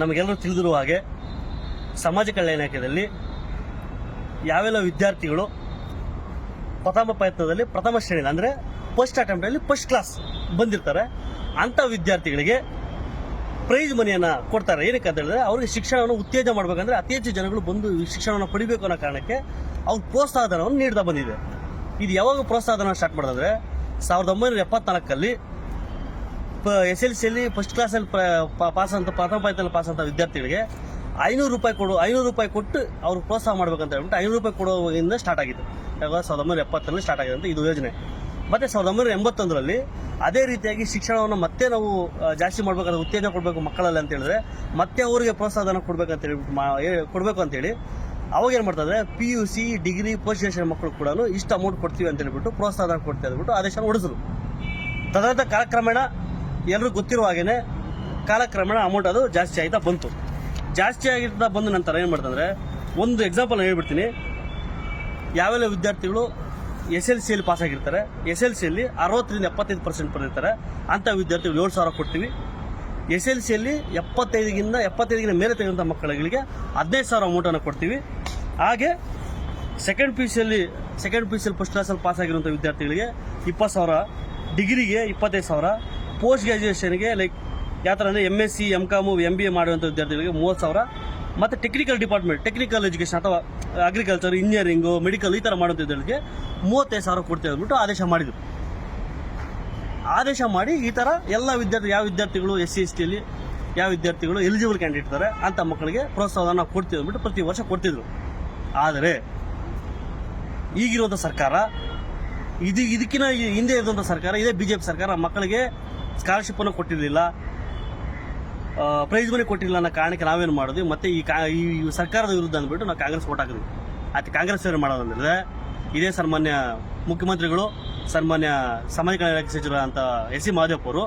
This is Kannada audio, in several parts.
ನಮಗೆಲ್ಲರೂ ತಿಳಿದಿರುವ ಹಾಗೆ ಸಮಾಜ ಕಲ್ಯಾಣ ಇಲಾಖೆಯಲ್ಲಿ ಯಾವೆಲ್ಲ ವಿದ್ಯಾರ್ಥಿಗಳು ಪ್ರಥಮ ಪ್ರಯತ್ನದಲ್ಲಿ ಪ್ರಥಮ ಶ್ರೇಣಿ ಅಂದರೆ ಫಸ್ಟ್ ಅಟೆಂಪ್ಟಲ್ಲಿ ಫಸ್ಟ್ ಕ್ಲಾಸ್ ಬಂದಿರ್ತಾರೆ, ಅಂಥ ವಿದ್ಯಾರ್ಥಿಗಳಿಗೆ ಪ್ರೈಸ್ ಮನಿಯನ್ನು ಕೊಡ್ತಾರೆ. ಏನಕ್ಕೆ ಅಂತ ಹೇಳಿದ್ರೆ ಅವ್ರಿಗೆ ಶಿಕ್ಷಣವನ್ನು ಉತ್ತೇಜನ ಮಾಡಬೇಕಂದ್ರೆ ಅತಿ ಹೆಚ್ಚು ಜನಗಳು ಬಂದು ಶಿಕ್ಷಣವನ್ನು ಪಡಿಬೇಕು ಅನ್ನೋ ಕಾರಣಕ್ಕೆ ಅವ್ರು ಪ್ರೋತ್ಸಾಹಧನವನ್ನು ನೀಡ್ತಾ ಬಂದಿದೆ. ಇದು ಯಾವಾಗ ಪ್ರೋತ್ಸಾಹ ಧನ ಸ್ಟಾರ್ಟ್ ಮಾಡಿದ್ರೆ ಸಾವಿರದ ಒಂಬೈನೂರ ಎಪ್ಪತ್ನಾಲ್ಕಲ್ಲಿ ಎಸ್ ಎಲ್ ಸಿಯಲ್ಲಿ ಫಸ್ಟ್ ಕ್ಲಾಸಲ್ಲಿ ಪಾಸ್ ಅಂತ, ಪ್ರಥಮ ಪಾಯದಲ್ಲಿ ಪಾಸ್ ಅಂತ ವಿದ್ಯಾರ್ಥಿಗಳಿಗೆ ಐನೂರು ರೂಪಾಯಿ ಕೊಡು, ಐನೂರು ರೂಪಾಯಿ ಕೊಟ್ಟು ಅವ್ರಿಗೆ ಪ್ರೋತ್ಸಾಹ ಮಾಡ್ಬೇಕಂತ ಹೇಳ್ಬಿಟ್ಟು ಐನೂರು ರೂಪಾಯಿ ಕೊಡೋದ್ರಿಂದ ಸ್ಟಾರ್ಟ್ ಆಗಿತ್ತು. ಯಾವಾಗ ಸಾವಿರದ ಒಂಬೈನೂರ ಎಪ್ಪತ್ತರಲ್ಲಿ ಸ್ಟಾರ್ಟ್ ಆಗಿದೆ ಅಂತ ಇದು ಯೋಜನೆ. ಮತ್ತೆ ಸಾವಿರದ ಒಂಬೈನೂರ ಎಂಬತ್ತೊಂದರಲ್ಲಿ ಅದೇ ರೀತಿಯಾಗಿ ಶಿಕ್ಷಣವನ್ನು ಮತ್ತೆ ನಾವು ಜಾಸ್ತಿ ಮಾಡ್ಬೇಕಾದ್ರೆ ಉತ್ತೇಜನ ಕೊಡಬೇಕು ಮಕ್ಕಳಲ್ಲಿ ಅಂತ ಹೇಳಿದ್ರೆ ಮತ್ತೆ ಅವರಿಗೆ ಪ್ರೋತ್ಸಾಹನ ಕೊಡ್ಬೇಕಂತ ಹೇಳ್ಬಿಟ್ಟು ಮಾ ಕೊಡಬೇಕು ಕೊಡ್ಬೇಕು ಅಂತೇಳಿ ಅವಾಗ ಏನು ಮಾಡ್ತಾರೆ P U C degree post graduation ಮಕ್ಕಳು ಕೂಡ ಇಷ್ಟು ಅಮೌಂಟ್ ಕೊಡ್ತೀವಿ ಅಂತ ಹೇಳ್ಬಿಟ್ಟು ಪ್ರೋತ್ಸಾಹನ ಕೊಡ್ತೀವಿ ಅಂದ್ಬಿಟ್ಟು ಆದೇಶ ಹೊಡಿಸಿದ್ರು ತದನಂತರ ಕಾಲಕ್ರಮೇಣ ಎಲ್ಲರಿಗೂ ಗೊತ್ತಿರುವ ಹಾಗೇನೆ ಕಾಲಕ್ರಮೇಣ ಅಮೌಂಟ್ ಅದು ಜಾಸ್ತಿ ಆಯ್ತಾ ಬಂತು. ಜಾಸ್ತಿ ಆಗಿರ್ತಾ ಬಂದ ನಂತರ ಏನು ಮಾಡ್ತಂದರೆ, ಒಂದು ಎಕ್ಸಾಂಪಲ್ ಹೇಳ್ಬಿಡ್ತೀನಿ. ಯಾವೆಲ್ಲ ವಿದ್ಯಾರ್ಥಿಗಳು ಎಸ್ ಎಲ್ ಸಿಯಲ್ಲಿ ಪಾಸ್ ಆಗಿರ್ತಾರೆ ಎಸ್ ಎಲ್ ಸಿಯಲ್ಲಿ ಅರವತ್ತರಿಂದ ಎಪ್ಪತ್ತೈದು ಪರ್ಸೆಂಟ್ ಬಂದಿರ್ತಾರೆ ಅಂಥ ವಿದ್ಯಾರ್ಥಿಗಳು ಏಳು ಸಾವಿರ ಕೊಡ್ತೀವಿ. ಎಸ್ ಎಲ್ ಸಿಯಲ್ಲಿ ಎಪ್ಪತ್ತೈದಕ್ಕಿಂತ ಎಪ್ಪತ್ತೈದಕ್ಕಿಂತ ಮೇಲೆ ತೆಗೆದಂಥ ಮಕ್ಕಳುಗಳಿಗೆ ಹದಿನೈದು ಸಾವಿರ ಅಮೌಂಟನ್ನು ಕೊಡ್ತೀವಿ. ಹಾಗೆ ಸೆಕೆಂಡ್ ಪಿ ಯು ಸಿಯಲ್ಲಿ ಸೆಕೆಂಡ್ ಪಿ ಯು ಸಿಯಲ್ಲಿ ಫಸ್ಟ್ ಕ್ಲಾಸಲ್ಲಿ ಪಾಸ್ ಆಗಿರುವಂಥ ವಿದ್ಯಾರ್ಥಿಗಳಿಗೆ ಇಪ್ಪತ್ತು ಸಾವಿರ ಡಿಗ್ರಿಗೆ ಇಪ್ಪತ್ತೈದು ಸಾವಿರ ಪೋಸ್ಟ್ ಗ್ರ್ಯಾಜುಯೇಷನ್ಗೆ ಲೈಕ್ ಯಾವ ಥರ ಅಂದರೆ M S C M com M B A ಮಾಡುವಂಥ ವಿದ್ಯಾರ್ಥಿಗಳಿಗೆ ಮೂವತ್ತು ಸಾವಿರ, ಮತ್ತು ಟೆಕ್ನಿಕಲ್ ಡಿಪಾರ್ಟ್ಮೆಂಟ್ ಟೆಕ್ನಿಕಲ್ ಎಜುಕೇಷನ್ ಅಥವಾ ಅಗ್ರಿಕಲ್ಚರ್ ಇಂಜಿನಿಯರಿಂಗು ಮೆಡಿಕಲ್ ಈ ಥರ ಮಾಡುವಂಥ ವಿದ್ಯಾರ್ಥಿಗಳಿಗೆ ಮೂವತ್ತೈದು ಸಾವಿರ ಕೊಡ್ತೀವಿ ಅಂದ್ಬಿಟ್ಟು ಆದೇಶ ಮಾಡಿದರು. ಆದೇಶ ಮಾಡಿ ಈ ಥರ ಎಲ್ಲ ವಿದ್ಯಾರ್ಥಿ, ಯಾವ ವಿದ್ಯಾರ್ಥಿಗಳು ಎಸ್ ಸಿ ಎಸ್ ಟಿಯಲ್ಲಿ ಯಾವ ವಿದ್ಯಾರ್ಥಿಗಳು ಎಲಿಜಿಬಲ್ ಕ್ಯಾಂಡಿಡೇಟ್ ಇದ್ದಾರೆ ಅಂಥ ಮಕ್ಕಳಿಗೆ ಪ್ರೋತ್ಸಾಹವನ್ನು ಕೊಡ್ತೀವಿ ಅಂದ್ಬಿಟ್ಟು ಪ್ರತಿ ವರ್ಷ ಕೊಡ್ತಿದ್ರು. ಆದರೆ ಈಗಿರುವಂಥ ಸರ್ಕಾರ, ಇದು ಇದಕ್ಕಿಂತ ಹಿಂದೆ ಇರುವಂಥ ಸರ್ಕಾರ, ಇದೇ ಬಿ ಜೆ ಪಿ ಸರ್ಕಾರ ಮಕ್ಕಳಿಗೆ ಸ್ಕಾಲರ್ಶಿಪ್ಪನ್ನು ಕೊಟ್ಟಿರಲಿಲ್ಲ. ಪ್ರೈಸ್ ಮನಿ ಕೊಟ್ಟಿಲ್ಲ ಅನ್ನೋ ಕಾರಣಕ್ಕೆ ನಾವೇನು ಮಾಡಿದ್ವಿ. ಮತ್ತೆ ಈ ಕಾ, ಈ ಸರ್ಕಾರದ ವಿರುದ್ಧ ಅಂದ್ಬಿಟ್ಟು ನಾವು ಕಾಂಗ್ರೆಸ್ ಓಟ್ ಹಾಕಿದ್ವಿ. ಆಯ್ತು, ಕಾಂಗ್ರೆಸ್ ಏನು ಮಾಡೋದಂದ್ರೆ ಇದೇ ಸನ್ಮಾನ್ಯ ಮುಖ್ಯಮಂತ್ರಿಗಳು, ಸನ್ಮಾನ್ಯ ಸಮಾಜ ಕಲ್ಯಾಣ ಇಲಾಖೆ ಸಚಿವ ಅಂತ ಎಸ್ ಸಿ ಮಹದೇವ್ ಅವರು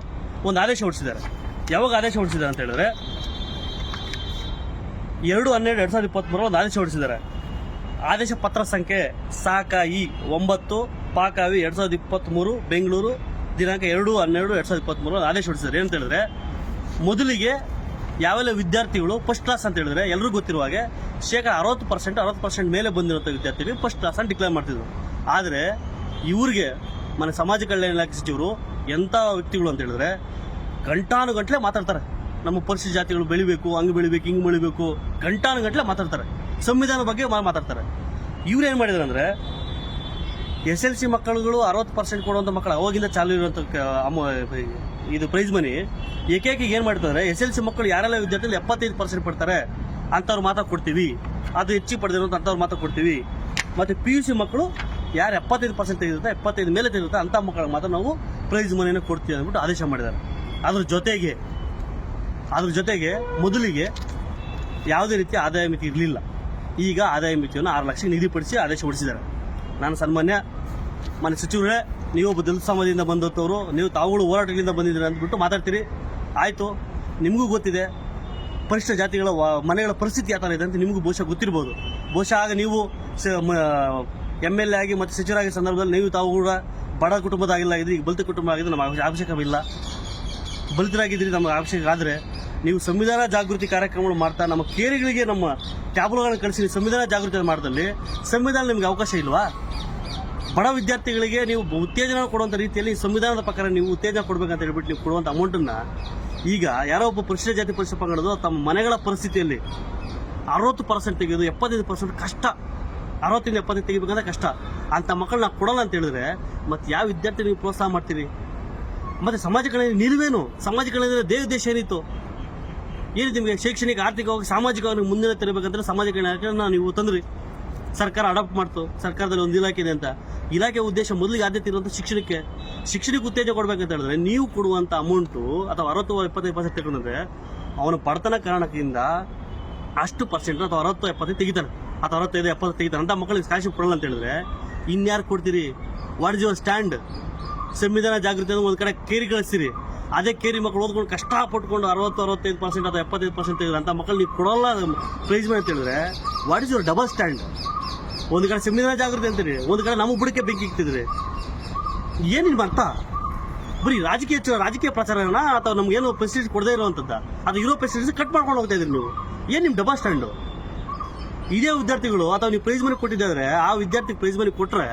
ಒಂದು ಆದೇಶ ಹೊರಡಿಸಿದ್ದಾರೆ. ಯಾವಾಗ ಆದೇಶ ಹೊರಡಿಸಿದ್ದಾರೆ ಅಂತ ಹೇಳಿದ್ರೆ, ಎರಡು ಹನ್ನೆರಡು ಎರಡು ಸಾವಿರದ ಇಪ್ಪತ್ತ್ಮೂರು ಒಂದು ಆದೇಶ ಹೊರಡಿಸಿದ್ದಾರೆ. ಆದೇಶ ಪತ್ರ ಸಂಖ್ಯೆ ಸಾಕಾಯಿ ಒಂಬತ್ತು, ಪಾಕಾವಿ ಎರಡು ಸಾವಿರದ ಇಪ್ಪತ್ತ್ಮೂರು ಬೆಂಗಳೂರು ದಿನಾಂಕ ಎರಡು, ಹನ್ನೆರಡು, ಎರಡು ಸಾವಿರದ ಇಪ್ಪತ್ತ್ಮೂರು ಆದೇಶ ಹೊಡಿಸಿದ್ರೆ ಏನಂತ ಹೇಳಿದ್ರೆ, ಮೊದಲಿಗೆ ಯಾವೆಲ್ಲ ವಿದ್ಯಾರ್ಥಿಗಳು ಫಸ್ಟ್ ಕ್ಲಾಸ್ ಅಂತ ಹೇಳಿದ್ರೆ ಎಲ್ಲರಿಗೂ ಗೊತ್ತಿರುವ ಹಾಗೆ ಶೇಕಡ ಅರವತ್ತು ಪರ್ಸೆಂಟ್ ಅರವತ್ತು ಪರ್ಸೆಂಟ್ ಮೇಲೆ ಬಂದಿರುವಂಥ ವಿದ್ಯಾರ್ಥಿಗಳು ಫಸ್ಟ್ ಕ್ಲಾಸ್ ಅಂತ ಡಿಕ್ಲೇರ್ ಮಾಡ್ತಿದ್ರು. ಆದರೆ ಇವ್ರಿಗೆ ಮನೆ ಸಮಾಜ ಕಲ್ಯಾಣ ಇಲಾಖೆ ಸಚಿವರು ಎಂಥ ವ್ಯಕ್ತಿಗಳು ಅಂತ ಹೇಳಿದ್ರೆ ಗಂಟಾನುಗಂಟ್ಲೆ ಮಾತಾಡ್ತಾರೆ. ನಮ್ಮ ಪರಿಸರ ಜಾತಿಗಳು ಬೆಳಿಬೇಕು, ಹಂಗೆ ಬೆಳಿಬೇಕು, ಹಿಂಗೆ ಬೆಳಿಬೇಕು ಗಂಟಾನುಗಂಟ್ಲೆ ಮಾತಾಡ್ತಾರೆ. ಸಂವಿಧಾನ ಬಗ್ಗೆ ಮಾತಾಡ್ತಾರೆ. ಇವ್ರು ಏನು ಮಾಡಿದಾರೆ ಅಂದರೆ ಎಸ್ ಎಲ್ ಸಿ ಮಕ್ಕಳುಗಳು ಅರವತ್ತು ಪರ್ಸೆಂಟ್ ಕೊಡುವಂಥ ಮಕ್ಕಳು ಅವಾಗಿಂದ ಚಾಲು ಇರುವಂಥ ಕ- ಅಮ- ಇದು ಪ್ರೈಸ್ ಮನಿ ಏಕೈಕಿ ಏನು ಮಾಡ್ತಾರೆ ಎಸ್ ಎಲ್ ಸಿ ಮಕ್ಕಳು ಯಾರೆಲ್ಲ ವಿದ್ಯಾರ್ಥಿಗಳು ಎಪ್ಪತ್ತೈದು ಪರ್ಸೆಂಟ್ ಪಡ್ತಾರೆ ಅಂಥವ್ರು ಮಾತ್ರ ಕೊಡ್ತೀವಿ. ಅದು ಹೆಚ್ಚಿಗೆ ಪಡೆದಿರುವಂಥ ಅಂಥವ್ರು ಮಾತ್ರ ಕೊಡ್ತೀವಿ. ಮತ್ತು ಪಿ ಯು ಸಿ ಮಕ್ಕಳು ಯಾರು ಎಪ್ಪತ್ತೈದು ಪರ್ಸೆಂಟ್ ತೆಗೆದಿರುತ್ತೆ, ಎಪ್ಪತ್ತೈದು ಮೇಲೆ ತೆಗೆದಿರುತ್ತೆ ಅಂಥ ಮಕ್ಕಳಿಗೆ ಮಾತ್ರ ನಾವು ಪ್ರೈಸ್ ಮನಿಯನ್ನು ಕೊಡ್ತೀವಿ ಅಂದ್ಬಿಟ್ಟು ಆದೇಶ ಮಾಡಿದ್ದಾರೆ. ಅದ್ರ ಜೊತೆಗೆ ಅದ್ರ ಜೊತೆಗೆ ಮೊದಲಿಗೆ ಯಾವುದೇ ರೀತಿ ಆದಾಯ ಮಿತಿ ಇರಲಿಲ್ಲ. ಈಗ ಆದಾಯ ಮಿತಿಯನ್ನು ಆರು ಲಕ್ಷ ನಿಗದಿಪಡಿಸಿ ಆದೇಶ ಹೊರಡಿಸಿದ್ದಾರೆ. ನಾನು ಸನ್ಮಾನ್ಯ ಮನೆ ಸಚಿವರೇ, ನೀವು ದಲಿತ ಸಮಾಜದಿಂದ ಬಂದವರು, ನೀವು ತಾವುಗಳು ಹೋರಾಟಗಳಿಂದ ಬಂದಿದ್ದೀರಿ ಅಂದ್ಬಿಟ್ಟು ಮಾತಾಡ್ತೀರಿ. ಆಯಿತು, ನಿಮಗೂ ಗೊತ್ತಿದೆ ಪರಿಶಿಷ್ಟ ಜಾತಿಗಳ ಮನೆಗಳ ಪರಿಸ್ಥಿತಿ ಯಾವ ಥರ ಇದೆ ಅಂತ ನಿಮಗೂ ಬಹುಶಃ ಗೊತ್ತಿರ್ಬೋದು. ಬಹುಶಃ ಆಗ ನೀವು ಎಂ ಎಲ್ ಎ ಆಗಿ ಮತ್ತು ಸಚಿವರಾಗಿ ಸಂದರ್ಭದಲ್ಲಿ ನೀವು ತಾವು ಕೂಡ ಬಡ ಕುಟುಂಬದಾಗಿಲ್ಲ ಆಗಿದ್ರೆ ಈಗ ಬಲಿತ ಕುಟುಂಬ ಆಗಿದ್ರೆ ಅವಶ್ಯ- ಅವಶ್ಯಕವಿಲ್ಲ. ಬಲಿತರಾಗಿದ್ದೀರಿ ನಮಗೆ ಅವಶ್ಯಕ ಆದರೆ, ನೀವು ಸಂವಿಧಾನ ಜಾಗೃತಿ ಕಾರ್ಯಕ್ರಮಗಳು ಮಾಡ್ತಾ ನಮ್ಮ ಕೇರಿಗಳಿಗೆ ನಮ್ಮ ಟ್ಯಾಬ್ಲುಗಳನ್ನು ಕಳಿಸಿ ಸಂವಿಧಾನ ಜಾಗೃತಿ ಮಾಡಿದಲ್ಲಿ, ಸಂವಿಧಾನ ನಿಮಗೆ ಅವಕಾಶ ಇಲ್ವಾ? ಬಡ ವಿದ್ಯಾರ್ಥಿಗಳಿಗೆ ನೀವು ಉತ್ತೇಜನ ಕೊಡುವಂಥ ರೀತಿಯಲ್ಲಿ ಸಂವಿಧಾನದ ಪ್ರಕಾರ ನೀವು ಉತ್ತೇಜನ ಕೊಡಬೇಕಂತ ಹೇಳ್ಬಿಟ್ಟು ನೀವು ಕೊಡುವಂಥ ಅಮೌಂಟನ್ನು ಈಗ ಯಾರೋ ಒಬ್ಬ ಪರಿಶಿಷ್ಟ ಜಾತಿ ಪರಿಶಿಷ್ಟ ಪಂಗಡದು ತಮ್ಮ ಮನೆಗಳ ಪರಿಸ್ಥಿತಿಯಲ್ಲಿ ಅರವತ್ತು ಪರ್ಸೆಂಟ್ ತೆಗೆಯೋದು ಎಪ್ಪತ್ತೈದು ಪರ್ಸೆಂಟ್ ಕಷ್ಟ. ಅರವತ್ತಿಂದ ಎಪ್ಪತ್ತೈದು ತೆಗಿಬೇಕಂದ್ರೆ ಕಷ್ಟ. ಅಂಥ ಮಕ್ಕಳನ್ನ ಕೊಡಲ್ಲ ಅಂತ ಹೇಳಿದ್ರೆ ಮತ್ತೆ ಯಾವ ವಿದ್ಯಾರ್ಥಿ ನೀವು ಪ್ರೋತ್ಸಾಹ ಮಾಡ್ತೀರಿ? ಮತ್ತೆ ಸಮಾಜ ಕಲ್ಯಾಣ ನಿಲುವೇನು? ಸಮಾಜ ಕಲ್ಯಾಣ ದೇವ ದೇಶ ಏನಿತ್ತು? ಏನು ನಿಮಗೆ ಶೈಕ್ಷಣಿಕ, ಆರ್ಥಿಕವಾಗಿ, ಸಾಮಾಜಿಕವಾಗಿ ಮುಂದಿನ ತರಬೇಕಂದ್ರೆ ಸಮಾಜ ಕಲ್ಯಾಣ ನೀವು ತಂದ್ರಿ. ಸರ್ಕಾರ ಅಡಾಪ್ಟ್ ಮಾಡ್ತು. ಸರ್ಕಾರದಲ್ಲಿ ಒಂದು ಇಲಾಖೆ ಇದೆ ಅಂತ. ಇಲಾಖೆ ಉದ್ದೇಶ ಮೊದಲಿಗೆ ಆದ್ಯತೆ ಇರುವಂಥ ಶಿಕ್ಷಣಕ್ಕೆ ಶಿಕ್ಷಣಕ್ಕೆ ಉತ್ತೇಜನ ಕೊಡಬೇಕಂತ ಹೇಳಿದ್ರೆ ನೀವು ಕೊಡುವಂಥ ಅಮೌಂಟು ಅಥವಾ ಅರವತ್ತು ಎಪ್ಪತ್ತೈದು ಪರ್ಸೆಂಟ್ ತಗೊಂಡ್ರೆ ಅವನ ಬಡತನ ಕಾರಣದಿಂದ ಅಷ್ಟು ಪರ್ಸೆಂಟ್ ಅಥವಾ ಅರವತ್ತು, ಎಪ್ಪತ್ತೈದು ತೆಗಿತಾನೆ. ಅಥವಾ ಅರವತ್ತೈದು ಎಪ್ಪತ್ತು ತೆಗಿತಾನೆ. ಅಂತ ಮಕ್ಕಳಿಗೆ ಸ್ಕಾಲರ್ಶಿಪ್ ಕೊಡಲ್ಲ ಅಂತ ಹೇಳಿದ್ರೆ ಇನ್ಯಾರು ಕೊಡ್ತೀರಿ? ವಾಟ್ ಇಸ್ ಯುವರ್ ಸ್ಟ್ಯಾಂಡ್ ಸಂವಿಧಾನ ಜಾಗೃತಿ ಅನ್ನೋ ಒಂದು ಕಡೆ ಕೇರಿ ಕಳಿಸ್ತೀರಿ. ಅದೇ ಕೇರಿ ಮಕ್ಕಳು ಓದ್ಕೊಂಡು ಕಷ್ಟ ಪಟ್ಕೊಂಡು ಅರವತ್ತು, ಅರವತ್ತೈದು ಪರ್ಸೆಂಟ್ ಅಥವಾ ಎಪ್ಪತ್ತೈದು ಪರ್ಸೆಂಟ್ ತೆಗೆದ್ರೆ ಅಂತ ಮಕ್ಕಳು ನೀವು ಕೊಡಲ್ಲ ಪ್ರೈಸ್ ಅಂತ ಹೇಳಿದ್ರೆ what is your double stand ಒಂದು ಕಡೆ ಸಂವಿಧಾನ ಜಾಗೃತಿ ಅಂತೀರಿ, ಒಂದು ಕಡೆ ನಮ್ಮ ಬುಡಕ್ಕೆ ಬೆಂಕಿ ಇಕ್ತಿದ್ರಿ. ಏನು ಅರ್ಥ ಬರೀ ರಾಜಕೀಯ ರಾಜಕೀಯ ಪ್ರಚಾರನ? ಅಥವಾ ನಮ್ಗೆ ಏನೋ ಫೆಸಿಲಿಟಿ ಕೊಡದೇ ಇರುವಂತದ್ದ ಅದು ಇರೋ ಫೆಸಿಲಿಟೀಸ್ ಕಟ್ ಮಾಡ್ಕೊಂಡು ಹೋಗ್ತಾ ಇದ್ರಿ ನೀವು. ಏನು ನಿಮ್ಮ ಡಬಲ್ ಸ್ಟ್ಯಾಂಡು ಇದೇ ವಿದ್ಯಾರ್ಥಿಗಳು, ಅಥವಾ ನೀವು ಪ್ರೈಸ್ ಮನಿ ಕೊಟ್ಟಿದ್ದಾದ್ರೆ ಆ ವಿದ್ಯಾರ್ಥಿಗೆ ಪ್ರೈಸ್ ಮನಿ ಕೊಟ್ಟರೆ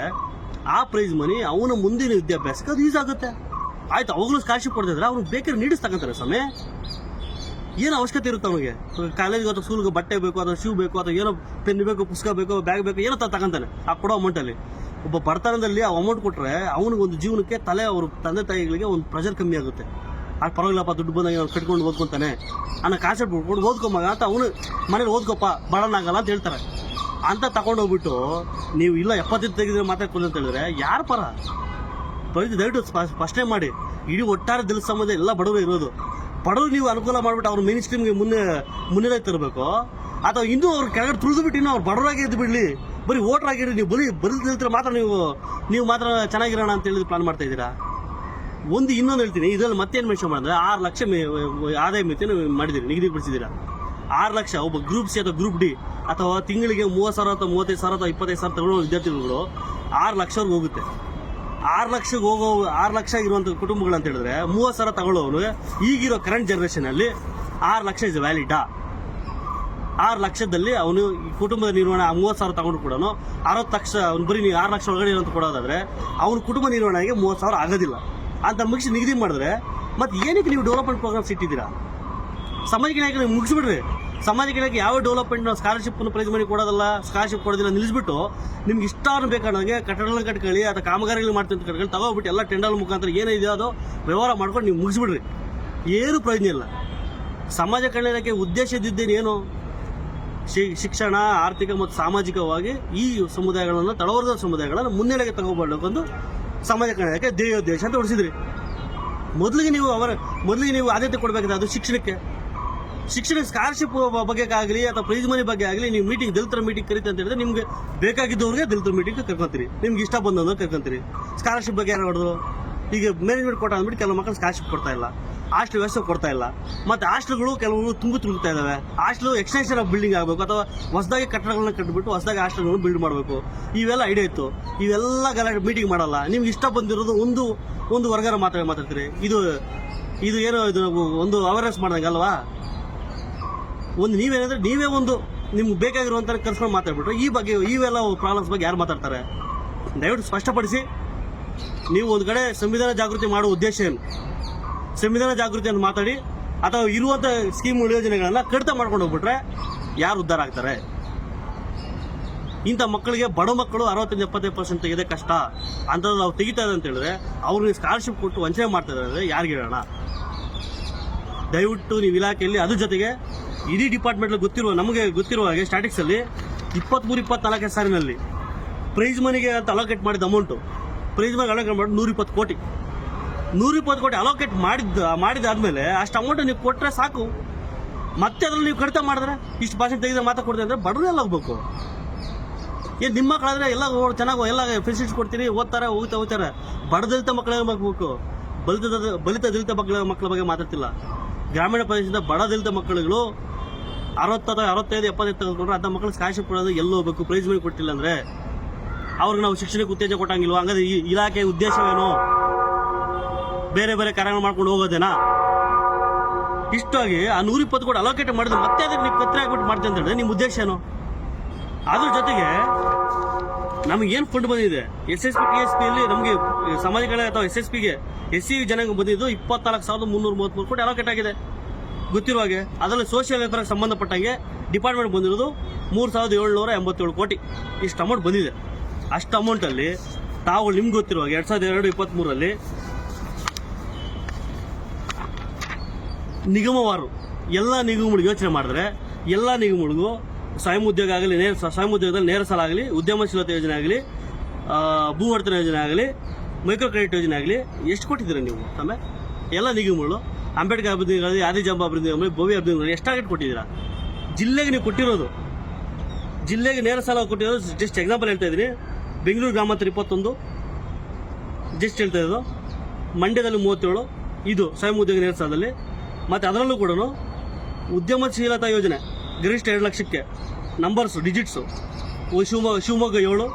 ಆ ಪ್ರೈಸ್ ಮನಿ ಅವನ ಮುಂದಿನ ವಿದ್ಯಾಭ್ಯಾಸಕ್ಕೆ ಅದು ಯೂಸ್ ಆಗುತ್ತೆ. ಆಯ್ತು ಅವಾಗಲೂ ಸ್ಕಾಲರ್ಶಿಪ್ ಕೊಡ್ತಿದ್ರೆ ಅವ್ರಿಗೆ ಬೇಕಾದ್ರೆ ನೀಡಿಸ್ತಕ್ಕಂತಾರೆ ಸ್ವಾಮಿ. ಏನು ಅವಶ್ಯಕತೆ ಇರುತ್ತೆ ಅವನಿಗೆ? ಕಾಲೇಜ್ಗೆ ಅಥವಾ ಸ್ಕೂಲ್ಗೆ ಬಟ್ಟೆ ಬೇಕು, ಅಥವಾ ಶೂ ಬೇಕು, ಅಥವಾ ಏನೋ ಪೆನ್ ಬೇಕು, ಪುಸ್ತಕ ಬೇಕು ಬ್ಯಾಗ್ ಬೇಕು, ಏನೋ ತಗೊಂತಾನೆ, ಆ ಕೊಡೋ ಅಮೌಂಟಲ್ಲಿ ಒಬ್ಬ ಬಡತನದಲ್ಲಿ ಆ ಅಮೌಂಟ್ ಕೊಟ್ಟರೆ ಅವನಿಗೆ ಒಂದು ಜೀವನಕ್ಕೆ ತಲೆ ಅವ್ರ, ತಂದೆ ತಾಯಿಗಳಿಗೆ ಒಂದು ಪ್ರೆಷರ್ ಕಮ್ಮಿ ಆಗುತ್ತೆ. ಆ ಪರವಾಗಿಲ್ಲಪ್ಪ, ದುಡ್ಡು ಬಂದಾಗ ಅವ್ನು ಕಟ್ಕೊಂಡು ಓದ್ಕೊತಾನೆ. ಅನ್ನೋ ಕಾನ್ಸೆಪ್ಟ್ ಬಿಟ್ಕೊಂಡು ಓದ್ಕೊಂಬಾಗ ಅಂತ ಅವನು ಮನೇಲಿ ಓದ್ಕೊಪ್ಪ ಬಡನಾಗಲ್ಲ ಅಂತ ಹೇಳ್ತಾರೆ. ಅಂತ ತಗೊಂಡು ಹೋಗ್ಬಿಟ್ಟು ನೀವು ಇಲ್ಲ, ಎಪ್ಪತ್ತೈದು ತೆಗೆದ್ರೆ ಮಾತಾಡ್ಕೊಂಡು ಅಂತ ಹೇಳಿದ್ರೆ ಯಾರು ಪರ? ದಯವಿಟ್ಟು ಸ್ಪ- ಸ್ಪಷ್ಟನೆ ಮಾಡಿ. ಇಡೀ ಒಟ್ಟಾರೆ ದಿಲ್ ಸಂಬಂಧ ಎಲ್ಲ ಬಡವರು ಇರೋದು. ಬಡವರು ನೀವು ಅನುಕೂಲ ಮಾಡ್ಬಿಟ್ಟು ಅವ್ರ ಮೇನ್ ಸ್ಟ್ರೀಮ್ಗೆ ಮುನ್ನೆ ಮುನ್ನೆಲೆ ತರಬೇಕು. ಅಥವಾ ಇನ್ನೂ ಅವ್ರ ಕೆಳಗಡೆ ತುಳಿದು ಬಿಟ್ಟು ಇನ್ನೂ ಅವ್ರು ಬಡವರಾಗಿ ಇದ್ದು ಬಿಡ್ಲಿ. ಬರೀ ವೋಟರ್ ಆಗಿರಿ, ನೀವು ಬರೀ ಬರೀ ನಿಲ್ತಾರೆ ಮಾತ್ರ ನೀವು ನೀವು ಮಾತ್ರ ಚೆನ್ನಾಗಿರೋಣ ಅಂತ ಹೇಳಿ ಪ್ಲಾನ್ ಮಾಡ್ತಾ ಇದ್ದೀರಾ? ಒಂದು ಇನ್ನೊಂದು ಹೇಳ್ತೀನಿ, ಇದರಲ್ಲಿ ಮತ್ತೇನು ಮೆನ್ಷನ್ ಮಾಡಿದ್ರೆ ಆರು ಲಕ್ಷ ಆದಾಯ ಮಿತಿಯನ್ನು ಮಾಡಿದ್ದೀರಿ ನಿಗದಿಪಡಿಸಿದ್ದೀರಾ ಆರು ಲಕ್ಷ ಒಬ್ಬ ಗ್ರೂಪ್ ಸಿ ಅಥವಾ ಗ್ರೂಪ್ ಡಿ ಅಥವಾ ತಿಂಗಳಿಗೆ ಮೂವತ್ತು ಸಾವಿರ ಅಥವಾ ಮೂವತ್ತೈದು ಸಾವಿರ ಅಥವಾ ಇಪ್ಪತ್ತೈದು ಸಾವಿರ ತಗೊಳ್ಳೋ ವಿದ್ಯಾರ್ಥಿಗಳು ಆರು ಲಕ್ಷವರೆಗೆ ಹೋಗುತ್ತೆ. ಆರು ಲಕ್ಷಕ್ಕೆ ಹೋಗೋ, ಆರು ಲಕ್ಷ ಇರುವಂಥ ಕುಟುಂಬಗಳು ಅಂತ ಹೇಳಿದ್ರೆ ಮೂವತ್ತು ಸಾವಿರ ತಗೊಳ್ಳೋನು ಈಗಿರೋ ಕರೆಂಟ್ ಜನ್ರೇಷನಲ್ಲಿ ಆರು ಲಕ್ಷ ಇಸ್ ವ್ಯಾಲಿಡಾ ಆರು ಲಕ್ಷದಲ್ಲಿ ಅವನು ಈ ಕುಟುಂಬದ ನಿರ್ವಹಣೆ ಮೂವತ್ತು ಸಾವಿರ ತಗೊಂಡು ಕೂಡ ಅರವತ್ತು ಲಕ್ಷ, ಅವ್ನು ಬರೀ ನೀವು ಆರು ಲಕ್ಷ ಒಳಗಡೆ ಇರೋಂತ ಕೊಡೋದಾದ್ರೆ ಅವ್ನ ಕುಟುಂಬ ನಿರ್ವಹಣೆಗೆ ಮೂವತ್ತು ಸಾವಿರ ಆಗೋದಿಲ್ಲ. ಅಂತ ಮುಗಿಸಿ ನಿಗದಿ ಮಾಡಿದ್ರೆ ಮತ್ತೆ ಏನಕ್ಕೆ ನೀವು ಡೆವಲಪ್ಮೆಂಟ್ ಪ್ರೋಗ್ರಾಮ್ಸ್ ಇಟ್ಟಿದ್ದೀರಾ? ಸಮಯಕ್ಕೆ ಮುಗಿಸ್ಬಿಡ್ರಿ. ನಾಯಕ ಯಾವ ಡೆವಲಪ್ಮೆಂಟ್ ಸ್ಕಾಲರ್ಶಿಪ್ ಪ್ರೈಸ್ ಮನಿ ಕೊಡೋದಲ್ಲ ಸ್ಕಾಲರ್ಶಿಪ್ ಕೊಡೋದಿಲ್ಲ ನಿಲ್ಲಿಸ್ಬಿಟ್ಟು ನಿಮ್ಗೆ ಇಷ್ಟ ಬೇಕಾದಂಗೆ ಕಟ್ಟಡಗಳನ್ನ ಕಟ್ಕೊಳ್ಳಿ ಅಥವಾ ಕಾಮಗಾರಿಗಳು ಮಾಡ್ತೀನಿ ಕಟ್ಕೊಳ್ಳಿ ತಗೋಬಿಟ್ಟು ಎಲ್ಲ ಟೆಂಡರ್ ಮುಖಾಂತರ ಏನಿದೆಯೋ ಅದು ವ್ಯವಹಾರ ಮಾಡ್ಕೊಂಡು ನೀವು ಮುಗಿಸ್ಬಿಡ್ರಿ. ಏನು ಪ್ರಯೋಜನ ಇಲ್ಲ. ಸಮಾಜ ಕಲ್ಯಾಣಕ್ಕೆ ಉದ್ದೇಶ ಏನು? ಶಿ- ಶಿಕ್ಷಣ, ಆರ್ಥಿಕ ಮತ್ತು ಸಾಮಾಜಿಕವಾಗಿ ಈ ಸಮುದಾಯಗಳನ್ನು, ತಳವರ್ಗದ ಸಮುದಾಯಗಳನ್ನು ಮುನ್ನೆಲೆಗೆ ತಗೋಬರ್ಬೇಕಂದು ಸಮಾಜ ಕಲ್ಯಾಣಕ್ಕೆ ಧ್ಯೇಯೋದ್ದೇಶ ಅಂತ ಹೊಡಿಸಿದ್ರಿ ಮೊದಲಿಗೆ ನೀವು ಅವರ, ಮೊದಲಿಗೆ ನೀವು ಆದ್ಯತೆ ಕೊಡಬೇಕಾದ್ರೆ ಅದು ಶಿಕ್ಷಣಕ್ಕೆ. ಶಿಕ್ಷಣ ಸ್ಕಾಲರ್ಶಿಪ್ ಬಗ್ಗೆ ಆಗಲಿ ಅಥವಾ ಪ್ರೈಸ್ ಮನಿ ಬಗ್ಗೆ ಆಗಲಿ ನೀವು ಮೀಟಿಂಗ್ ದಲಿತರ ಮೀಟಿಂಗ್ ಕರೀತ ಅಂತ ಹೇಳಿದ್ರೆ ನಿಮ್ಗೆ ಬೇಕಾಗಿದ್ದವ್ರಿಗೆ ದಲಿತರ ಮೀಟಿಂಗ್ ಕರ್ಕೊಂತೀರಿ. ನಿಮ್ಗೆ ಇಷ್ಟ ಬಂದವ್ರನ್ನ ಕರ್ಕೊಂತೀರಿ. ಸ್ಕಾಲರ್ಶಿಪ್ ಬಗ್ಗೆ ಯಾರು ಹೊಡೆದ್ರು ಈಗ ಮ್ಯಾನೇಜ್ಮೆಂಟ್ ಕೊಟ್ಟ ಅಂದ್ಬಿಟ್ಟು ಕೆಲವು ಮಕ್ಕಳು ಸ್ಕಾಲರ್ಶಿಪ್ ಕೊಡ್ತಾ ಇಲ್ಲ. ಹಾಸ್ಟೆಲ್ ವ್ಯವಸ್ಥೆ ಕೊಡ್ತಾ ಇಲ್ಲ. ಮತ್ತೆ ಹಾಸ್ಟೆಲ್ಗಳು ಕೆಲವರು ತುಂಬು ತುಳುಕ್ತಾ ಇದ್ದಾವೆ. ಹಾಸ್ಟೆಲ್ ಎಕ್ಸ್ಟೆನ್ಷನ್ ಆಫ್ ಬಿಲ್ಡಿಂಗ್ ಆಗಬೇಕು ಅಥವಾ ಹೊಸದಾಗಿ ಕಟ್ಟಡಗಳನ್ನ ಕಟ್ಟಿಬಿಟ್ಟು ಹೊಸದಾಗಿ ಹಾಸ್ಟೆಲ್ಗಳನ್ನು ಬಿಲ್ಡ್ ಮಾಡಬೇಕು. ಇವೆಲ್ಲ ಐಡಿಯಾ ಇತ್ತು. ಇವೆಲ್ಲ ಗಲಾಟೆ ಮೀಟಿಂಗ್ ಮಾಡಲ್ಲ. ನಿಮ್ಗೆ ಇಷ್ಟ ಬಂದಿರೋದು ಒಂದು ಒಂದು ವರ್ಗರ ಮಾತ್ರ ಮಾತಾಡ್ತೀರಿ. ಇದು ಇದು ಏನೋ ಇದು ಒಂದು ಅವೇರ್ನೆಸ್ ಮಾಡ್ದಂಗೆ ಅಲ್ವಾ? ಒಂದು ನೀವೇನಂದ್ರೆ ನೀವೇ ಒಂದು ನಿಮ್ಗೆ ಬೇಕಾಗಿರುವಂಥ ಕರ್ಸ್ಕೊಂಡು ಮಾತಾಡ್ಬಿಟ್ರೆ ಈ ಬಗ್ಗೆ ಇವೆಲ್ಲ ಪ್ರಾಬ್ಲಮ್ಸ್ ಬಗ್ಗೆ ಯಾರು ಮಾತಾಡ್ತಾರೆ? ದಯವಿಟ್ಟು ಸ್ಪಷ್ಟಪಡಿಸಿ. ನೀವು ಒಂದು ಕಡೆ ಸಂವಿಧಾನ ಜಾಗೃತಿ ಮಾಡುವ ಉದ್ದೇಶ ಏನು? ಸಂವಿಧಾನ ಜಾಗೃತಿಯನ್ನು ಮಾತಾಡಿ, ಅಥವಾ ಇರುವಂಥ ಸ್ಕೀಮ್ ಯೋಜನೆಗಳನ್ನ ಕಡಿತ ಮಾಡ್ಕೊಂಡು ಹೋಗ್ಬಿಟ್ರೆ ಯಾರು ಉದ್ಧಾರ ಆಗ್ತಾರೆ? ಇಂಥ ಮಕ್ಕಳಿಗೆ ಬಡ ಮಕ್ಕಳು ಅರವತ್ತೈದು, ಎಪ್ಪತ್ತೈದು ಪರ್ಸೆಂಟ್ ತೆಗೆದೇ ಕಷ್ಟ. ಅಂಥದ್ದು ನಾವು ತೆಗಿತಾ ಇದೆ ಅಂತ ಹೇಳಿದ್ರೆ ಅವ್ರಿಗೆ ಸ್ಕಾಲರ್ಶಿಪ್ ಕೊಟ್ಟು ವಂಚನೆ ಮಾಡ್ತಾ ಇದ್ದಾರೆ, ಯಾರಿಗೆ ಹೇಳೋಣ. ದಯವಿಟ್ಟು ನೀವು ಇಲಾಖೆಯಲ್ಲಿ ಅದ್ರ ಜೊತೆಗೆ ಇಡೀ ಡಿಪಾರ್ಟ್ಮೆಂಟ್ ಗೊತ್ತಿರುವ, ನಮಗೆ ಗೊತ್ತಿರುವ ಹಾಗೆ ಸ್ಟಾಟಿಕ್ಸ್ ಅಲ್ಲಿ ಇಪ್ಪತ್ಮೂರು, ಇಪ್ಪತ್ನಾಲ್ಕು ಸಾಲಿನಲ್ಲಿ ಪ್ರೈಸ್ ಮನಿಗೆ ಅಂತ ಅಲೋಕೇಟ್ ಮಾಡಿದ ಅಮೌಂಟು ಪ್ರೈಸ್ ಮನಿಗೆ ಅಲೋಕೇಟ್ ಮಾಡಿ ನೂರಿಪ್ಪತ್ತು ಕೋಟಿ. ನೂರಿಪ್ಪತ್ತು ಕೋಟಿ ಅಲೋಕೇಟ್ ಮಾಡಿದ್ದ ಮಾಡಿದಾದ್ಮೇಲೆ ಅಷ್ಟು ಅಮೌಂಟ್ ನೀವು ಕೊಟ್ಟರೆ ಸಾಕು. ಮತ್ತೆ ಅದ್ರಲ್ಲಿ ನೀವು ಕಡಿತ ಮಾಡಿದ್ರೆ ಇಷ್ಟು ಭಾಷೆ ತೆಗೆದ ಮಾತಾ ಕೊಡ್ತೀವಿ ಅಂದರೆ ಎಲ್ಲ ಹೋಗ್ಬೇಕು ಏನು ನಿಮ್ಮ ಮಕ್ಕಳಾದ್ರೆ ಎಲ್ಲ ಚೆನ್ನಾಗಿ ಎಲ್ಲ ಫೆಸಿಲಿಟಿ ಕೊಡ್ತೀರಿ, ಓದ್ತಾರೆ, ಹೋಗ್ತಾ ಹೋಗ್ತಾರೆ. ಬಡದಲಿತ ಮಕ್ಕಳಿಗೆ ಮಗಬೇಕು ಬಲಿತ ಬಲಿತ ದಲಿತ ಮಕ್ಕಳ ಮಕ್ಕಳ ಬಗ್ಗೆ ಮಾತಾಡ್ತಿಲ್ಲ. ಗ್ರಾಮೀಣ ಪ್ರದೇಶದ ದಲಿತ ಮಕ್ಕಳುಗಳು ಅರವತ್ತು ಅಥವಾ ಅರವತ್ತೈದು, ಎಪ್ಪತ್ತೈದು ತೆಗೆದುಕೊಂಡ್ರೆ ಅಂಥ ಮಕ್ಕಳು ಸ್ಕಾಲರ್ಶಿಪ್ ಕೊಡೋದು ಎಲ್ಲಿ ಹೋಗ್ಬೇಕು ಪ್ರೈಸ್ ಮನಿ ಕೊಟ್ಟಿಲ್ಲ ಅಂದರೆ ಅವ್ರಿಗೆ ನಾವು ಶಿಕ್ಷಣಕ್ಕೆ ಉತ್ತೇಜನ ಕೊಟ್ಟಂಗಿಲ್ವ? ಹಂಗಾದ್ರೆ ಈ ಇಲಾಖೆ ಉದ್ದೇಶವೇನು? ಬೇರೆ ಬೇರೆ ಕಾರ್ಯಗಳು ಮಾಡ್ಕೊಂಡು ಹೋಗೋದೇನಾ? ಇಷ್ಟಾಗಿ ಆ ನೂರಿಪ್ಪತ್ತು ಕೋಟಿ ಅಲೋಕೇಟ್ ಮಾಡಿದ್ರೆ ಮತ್ತೆ ಅದಕ್ಕೆ ನೀವು ಕತ್ತರಿ ಆಗ್ಬಿಟ್ಟು ಮಾಡ್ತೀನಿ ಅಂತ ಹೇಳಿದ್ರೆ ನಿಮ್ಮ ಉದ್ದೇಶ ಏನು? ಅದ್ರ ಜೊತೆಗೆ ನಮಗೆ ಏನು ಫಂಡ್ ಬಂದಿದೆ? S S P T S ಪಿಯಲ್ಲಿ ನಮಗೆ ಸಮಾಜ ಕಲ್ಯಾಣ ಅಥವಾ ಎಸ್ ಎಸ್ ಪಿಗೆ ಎಸ್ ಸಿ ಜನಾಂಗ ಬಂದಿದ್ದು ಇಪ್ಪತ್ನಾಲ್ಕು ಸಾವಿರದ ಮುನ್ನೂರ ಮೂವತ್ತ್ಮೂರು ಕೋಟಿ ಅಲೋಕೇಟ್ ಆಗಿದೆ. ಗೊತ್ತಿರುವ ಹಾಗೆ ಅದರಲ್ಲಿ ಸೋಷಿಯಲ್ ವೆಲ್ಫೇರ್ಗೆ ಸಂಬಂಧಪಟ್ಟಂಗೆ ಡಿಪಾರ್ಟ್ಮೆಂಟ್ ಬಂದಿರೋದು ಮೂರು ಸಾವಿರದ ಏಳ್ನೂರ ಎಂಬತ್ತೇಳು ಕೋಟಿ. ಇಷ್ಟು ಅಮೌಂಟ್ ಬಂದಿದೆ. ಅಷ್ಟು ಅಮೌಂಟಲ್ಲಿ ತಾವು ನಿಮ್ಗೆ ಗೊತ್ತಿರುವ ಹಾಗೆ ಎರಡು ಸಾವಿರದ ಎರಡು ಇಪ್ಪತ್ತ್ಮೂರಲ್ಲಿ ನಿಗಮವಾರು ಎಲ್ಲ ನಿಗಮಗಳಿಗೆ ಯೋಚನೆ ಮಾಡಿದ್ರೆ ಎಲ್ಲ ನಿಗಮಗಳಿಗೂ ಸ್ವಯಂ ಉದ್ಯೋಗ ಆಗಲಿ ನೇರ ಸ್ವಯಂ ಉದ್ಯೋಗದಲ್ಲಿ ನೇರ ಸಾಲ ಆಗಲಿ ಉದ್ಯಮಶೀಲತೆ ಯೋಜನೆ ಆಗಲಿ ಭೂ ವರ್ತನೆ ಯೋಜನೆ ಆಗಲಿ ಮೈಕ್ರೋ ಕ್ರೆಡಿಟ್ ಯೋಜನೆ ಆಗಲಿ ಎಷ್ಟು ಕೊಟ್ಟಿದ್ದೀರಾ ನೀವು ತಮ್ಮ? ಎಲ್ಲ ನಿಗಮಗಳು ಅಂಬೇಡ್ಕರ್ ಅಭಿವೃದ್ಧಿ ನಿಗಮ, ಆದಿಜಾಂಬ ಅಭಿವೃದ್ಧಿ ನಿಗಮ, ಭವ್ಯ ಅಭಿವೃದ್ಧಿ ಎಷ್ಟು ಟಾರ್ಗೆಟ್ ಕೊಟ್ಟಿದ್ದೀರಾ? ಜಿಲ್ಲೆಗೆ ನೀವು ಕೊಟ್ಟಿರೋದು. ಜಿಲ್ಲೆಗೆ ನೇರ ಸಾಲ ಕೊಟ್ಟಿರೋದು ಜಸ್ಟ್ ಎಕ್ಸಾಂಪಲ್ ಹೇಳ್ತಾ ಇದ್ದೀನಿ. ಬೆಂಗಳೂರು ಗ್ರಾಮಾಂತರ ಇಪ್ಪತ್ತೊಂದು. ಜಸ್ಟ್ ಹೇಳ್ತಾ ಇರೋದು. ಮಂಡ್ಯದಲ್ಲಿ ಮೂವತ್ತೇಳು. ಇದು ಸ್ವಯಂ ಉದ್ಯೋಗ ನೇರ ಸಾಲದಲ್ಲಿ. ಮತ್ತು ಅದರಲ್ಲೂ ಕೂಡ ಉದ್ಯಮಶೀಲತಾ ಯೋಜನೆ. ಗರಿಷ್ಠ ಎರಡು ಲಕ್ಷಕ್ಕೆ ನಂಬರ್ಸು ಡಿಜಿಟ್ಸು ಶಿವಮೊಗ್ಗ ಶಿವಮೊಗ್ಗ ಏಳು,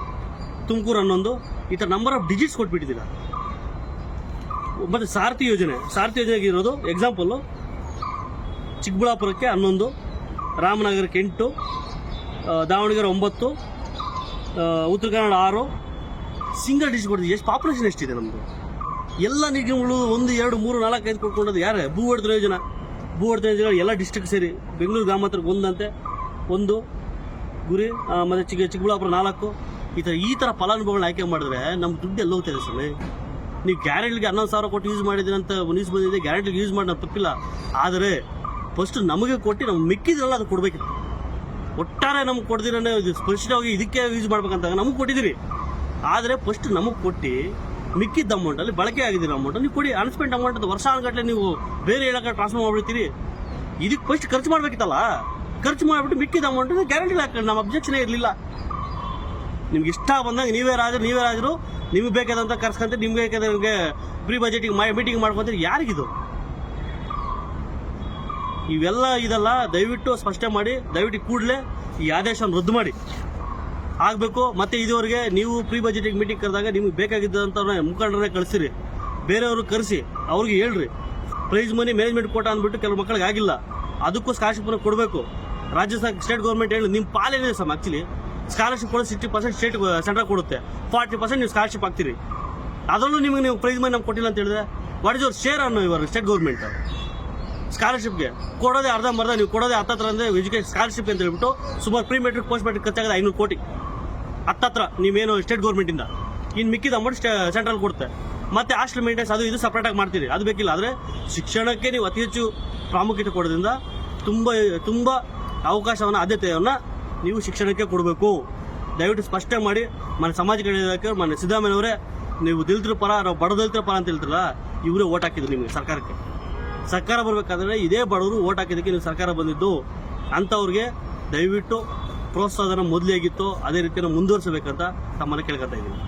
ತುಮಕೂರು ಹನ್ನೊಂದು. ಈ ಥರ ನಂಬರ್ ಆಫ್ ಡಿಜಿಟ್ಸ್ ಕೊಟ್ಬಿಟ್ಟಿದ್ದೀರ. ಮತ್ತು ಸಾರಥಿ ಯೋಜನೆ, ಸಾರಥಿ ಯೋಜನೆಗೆ ಇರೋದು ಎಕ್ಸಾಂಪಲ್ಲು ಚಿಕ್ಕಬಳ್ಳಾಪುರಕ್ಕೆ ಹನ್ನೊಂದು, ರಾಮನಗರಕ್ಕೆ ಎಂಟು ದಾವಣಗೆರೆ ಒಂಬತ್ತು ಉತ್ತರ ಕನ್ನಡ ಆರು. ಸಿಂಗಲ್ ಡಿಜಿಟ್ ಕೊಡ್ತೀವಿ ಎಷ್ಟು ಪಾಪ್ಯುಲೇಷನ್ ಎಷ್ಟಿದೆ ನಮ್ಮದು ಎಲ್ಲ ನಿಗಮಗಳು ಒಂದು, ಎರಡು, ಮೂರು, ನಾಲ್ಕು, ಐದು ಕೊಟ್ಕೊಂಡದ್ದು ಯಾರೇ? ಭೂ ಯೋಜನೆ. ಭೂ ಒಡೆದ ಯೋಜನೆ ಎಲ್ಲ ಡಿಸ್ಟ್ರಿಕ್ಟ್ ಸೇರಿ, ಬೆಂಗಳೂರು ಗ್ರಾಮಾಂತರ ಒಂದಂತೆ, ಒಂದು, ಗುರಿ ಮತ್ತು ಚಿಕ್ಕ, ಚಿಕ್ಕಬಳ್ಳಾಪುರ ನಾಲ್ಕು. ಈ ಥರ ಈ ಥರ ಫಲಾನುಭವಿಗಳನ್ನ ಆಯ್ಕೆ ಮಾಡಿದ್ರೆ ನಮ್ಮ ದುಡ್ಡು ಎಲ್ಲ ಹೋಗ್ತದೆ ಸರ್ ನೀವು ಗ್ಯಾರಂಟಿಗೆ ಹನ್ನೊಂದು ಸಾವಿರ ಕೊಟ್ಟು ಯೂಸ್ ಮಾಡಿದ್ರೆ ಅಂತ ನ್ಯೂಸ್ ಬಂದಿದೆ, ಗ್ಯಾರಂಟಿಗೆ ಯೂಸ್ ಮಾಡಿ ತಪ್ಪಿಲ್ಲ. ಆದರೆ ಫಸ್ಟ್ ನಮಗೆ ಕೊಟ್ಟು ನಾವು ಮಿಕ್ಕಿದ್ರಲ್ಲ ಅದು ಕೊಡಬೇಕಿತ್ತು. ಒಟ್ಟಾರೆ ನಮ್ಗೆ ಕೊಡ್ದಿರೋ ಸ್ಪಷ್ಟವಾಗಿ ಇದಕ್ಕೆ ಯೂಸ್ ಮಾಡ್ಬೇಕಂತ ನಮಗೆ ಕೊಟ್ಟಿದ್ದೀರಿ. ಆದರೆ ಫಸ್ಟ್ ನಮಗೆ ಕೊಟ್ಟು ಮಿಕ್ಕಿದ್ದ ಅಮೌಂಟಲ್ಲಿ ಬಳಕೆ ಆಗಿದ್ದೀರ ಅಮೌಂಟ್ ನೀವು ಕೊಡಿ. ಅನ್ಸ್ಪೆಂಟ್ ಅಮೌಂಟ್ ಅದು ವರ್ಷ ಗಟ್ಟಲೆ ನೀವು ಬೇರೆ ಇಲಾಖೆ ಟ್ರಾನ್ಸ್ಫರ್ ಮಾಡ್ಬಿಡ್ತೀರಿ. ಇದಕ್ಕೆ ಫಸ್ಟ್ ಖರ್ಚು ಮಾಡ್ಬೇಕಿತ್ತಲ್ಲ? ಖರ್ಚು ಮಾಡಿಬಿಟ್ಟು ಮಿಕ್ಕಿದ ಅಮೌಂಟ್ ಗ್ಯಾರಂಟಿ ಹಾಕೊಂಡು ನಮ್ಮ ಅಬ್ಜೆಕ್ಷನೇ ಇರಲಿಲ್ಲ. ನಿಮ್ಗೆ ಇಷ್ಟ ಬಂದಾಗ ನೀವೇ ರಾಜರು ನೀವೇ ರಾಜರು. ನಿಮ್ಗೆ ಬೇಕಾದಂತ ಕರ್ಸ್ಕೊಂತ ನಿಮ್ಗೆ ಬೇಕಾದ ನಿಮಗೆ ಪ್ರೀ ಬಜೆಟಿಗೆ ಮೀಟಿಂಗ್ ಮಾಡ್ಕೊಂತೀರಿ. ಯಾರಿಗಿದು? ಇವೆಲ್ಲ ಇದಲ್ಲ ದಯವಿಟ್ಟು ಸ್ಪಷ್ಟ ಮಾಡಿ, ದಯವಿಟ್ಟು ಕೂಡಲೇ ಈ ಆದೇಶವನ್ನು ರದ್ದು ಮಾಡಿ. ಆಗಬೇಕು, ಮತ್ತೆ ಇದುವರೆಗೆ ನೀವು ಪ್ರೀ ಬಜೆಟಿಂಗ್ ಮೀಟಿಂಗ್ ಕರೆದಾಗ ನಿಮ್ಗೆ ಬೇಕಾಗಿದ್ದಂಥವ್ರನ್ನ ಮುಖಂಡರನ್ನ ಕಳಿಸಿರಿ. ಬೇರೆಯವರು ಕರೆಸಿ, ಅವ್ರಿಗೆ ಹೇಳ್ರಿ. ಪ್ರೈಸ್ ಮನಿ ಮ್ಯಾನೇಜ್ಮೆಂಟ್ ಕೋಟ ಅಂದ್ಬಿಟ್ಟು ಕೆಲವು ಮಕ್ಕಳಿಗೆ ಆಗಿಲ್ಲ. ಅದಕ್ಕೂ ಸ್ಕಾಲರ್ಶಿಪ್ನ ಕೊಡಬೇಕು. ರಾಜ್ಯ ಸರ್ ಸ್ಟೇಟ್ ಗೌರ್ಮೆಂಟ್ ಹೇಳಿ ನಿಮ್ಮ ಪಾಲೇನೇ ಸಮ್ ಆ್ಯಕ್ಚುಲಿ ಸ್ಕಾಲರ್ಶಿಪ್ ಕೊಡೋ ಸಿಕ್ಸ್ಟಿ ಪರ್ಸೆಂಟ್ ಸ್ಟೇಟ್ ಸೆಂಟ್ರಲ್ ಕೊಡುತ್ತೆ. ಫಾರ್ಟಿ ಪರ್ಸೆಂಟ್ ನೀವು ಸ್ಕಾಲರ್ಶಿಪ್ ಹಾಕ್ತೀರಿ. ಅದರಲ್ಲೂ ನಿಮಗೆ ನೀವು ಪ್ರೈಸ್ ಮನಿ ನಮ್ಗೆ ಕೊಟ್ಟಿಲ್ಲ ಅಂತ ಹೇಳಿದ್ರೆ ವಾಟ್ ಇಸ್ ಯುವರ್ ಶೇರ್ ಅನ್ನೋ ಇವರು ಸ್ಟೇಟ್ ಗೌರ್ಮೆಂಟ್ ಸ್ಕಾಲರ್ಶಿಪ್ಗೆ ಕೊಡೋದೇ ಅರ್ಧ ಮರ್ಧ, ನೀವು ಕೊಡೋದೇ ಹತ್ತತ್ರ ಅಂದರೆ ಎಜುಕೇಷನ್ ಸ್ಕಾಲರ್ಶಿಪ್ ಅಂತ ಹೇಳ್ಬಿಟ್ಟು, ಸುಮಾರು ಪ್ರೀ ಮೆಟ್ರಿಕ್ ಪೋಸ್ಟ್ ಮೆಟ್ರಿಕ್ ಖರ್ಚಾಗದ ಐನೂರು ಕೋಟಿ. ಹತ್ತತ್ರ ನೀವೇನು ಸ್ಟೇಟ್ ಗೌರ್ಮೆಂಟಿಂದ ಇನ್ನು ಮಿಕ್ಕಿದ ಅಮೌಂಟ್ ಸೆಂಟ್ರಲ್ ಕೊಡುತ್ತೆ. ಮತ್ತೆ ಹಾಸ್ಟೆಲ್ ಮೇಂಟೆನ್ಸ್ ಅದು ಇದು ಸಪ್ರೇಟಾಗಿ ಮಾಡ್ತೀರಿ. ಅದು ಬೇಕಿಲ್ಲ. ಆದರೆ ಶಿಕ್ಷಣಕ್ಕೆ ನೀವು ಅತಿ ಹೆಚ್ಚು ಪ್ರಾಮುಖ್ಯತೆ ಕೊಡೋದ್ರಿಂದ ತುಂಬ ತುಂಬ ಅವಕಾಶವನ್ನು, ಆದ್ಯತೆಯನ್ನ ನೀವು ಶಿಕ್ಷಣಕ್ಕೆ ಕೊಡಬೇಕು. ದಯವಿಟ್ಟು ಸ್ಪಷ್ಟ ಮಾಡಿ. ಮನೆ ಸಮಾಜ ಕಡೆಯೋದಕ್ಕೆ ಮನೆ ಸಿದ್ದರಾಮಯ್ಯನವರೇ ನೀವು ದಲಿತರ ಪರ, ನಾವು ಪರ ಅಂತ ಹೇಳ್ತಿರಲ್ಲ, ಇವರೇ ಓಟ್ ಹಾಕಿದ್ರು ನಿಮಗೆ ಸರ್ಕಾರಕ್ಕೆ. ಸರ್ಕಾರ ಬರಬೇಕಾದ್ರೆ ಇದೇ ಬಡವರು ಓಟ್ ಹಾಕಿದ್ದಕ್ಕೆ ನೀವು ಸರ್ಕಾರ ಬಂದಿದ್ದು. ಅಂಥವ್ರಿಗೆ ದಯವಿಟ್ಟು ಪ್ರೋತ್ಸಾಹನ ಮೊದಲೇ ಆಗಿತ್ತು ಅದೇ ರೀತಿಯನ್ನು ಮುಂದುವರಿಸಬೇಕಂತ ತಮ್ಮನ್ನು ಕೇಳ್ಕೊತಾ ಇದ್ದೀನಿ.